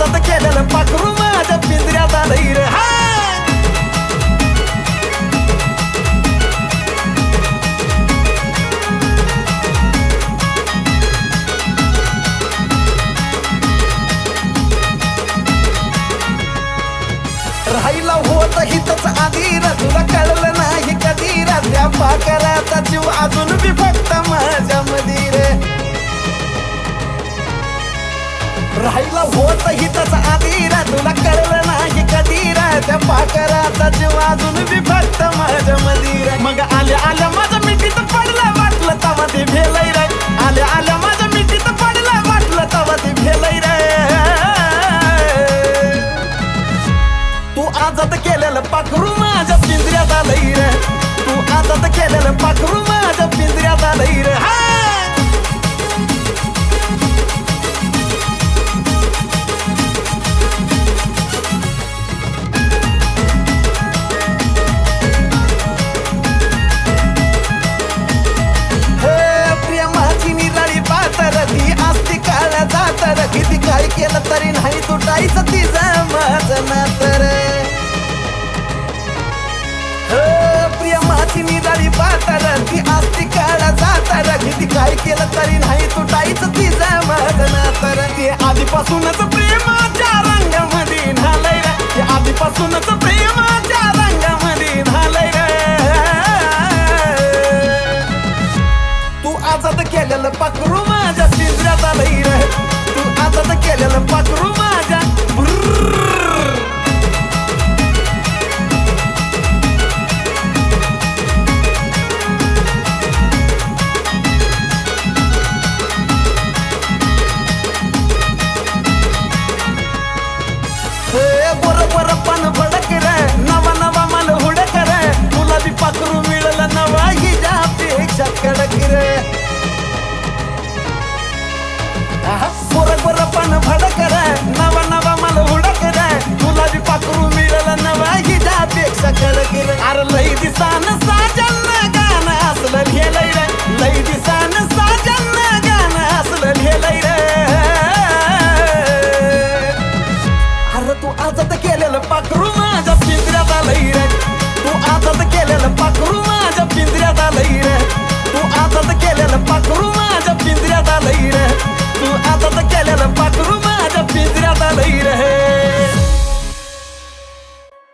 हातात केलेलं पाखरू माझ्या पिंजऱ्यात आलं होत ही तसा आधी तुला कळलं नाही कधी त्या पाकराचा जीव अजून बी फक्त माझ्या मध्ये मग आल्या आल्या माझ्या मिठीत पडला वाटलं तवा ते भेलय रे. आल्या आल्या माझ्या मिठीत पडला वाटलं तवा ते भेलय रे. तू आजाद केलेलं पाखरू माझ्या पिंजऱ्यात आलंय रे. तू आजाद केलेलं पाखरू नाही तुटायचं तिचं माझं नातर हे हो, प्रेमाची निराळी पातर ती आस्ती काळा जातार. किती काय केलं तरी नाही तुटायचं तिचं माझं नातर ते आधीपासूनच प्रेमाच्या रंगामध्ये झालंय ते आधीपासूनच प्रेमाच्या रंगामध्ये झालंय तू आजाद केलेलं पाखरू बरोबर पण भडक नवा नवा मला हुडक तुला बी पाखरू मिळलं नवा हिच्यापेक्षा कडक रे अरे लई दिसान साजन गाणं असलं लिहिलंय रे. लई दिसान साजन गाणं असलं लिहिलंय रे. अरे तू आजाद केलेलं पाखरू माझ्या पिंजऱ्यात आलंय रे. तू आजाद केलेलं पाखरू माझ्या केलेलं पाखरू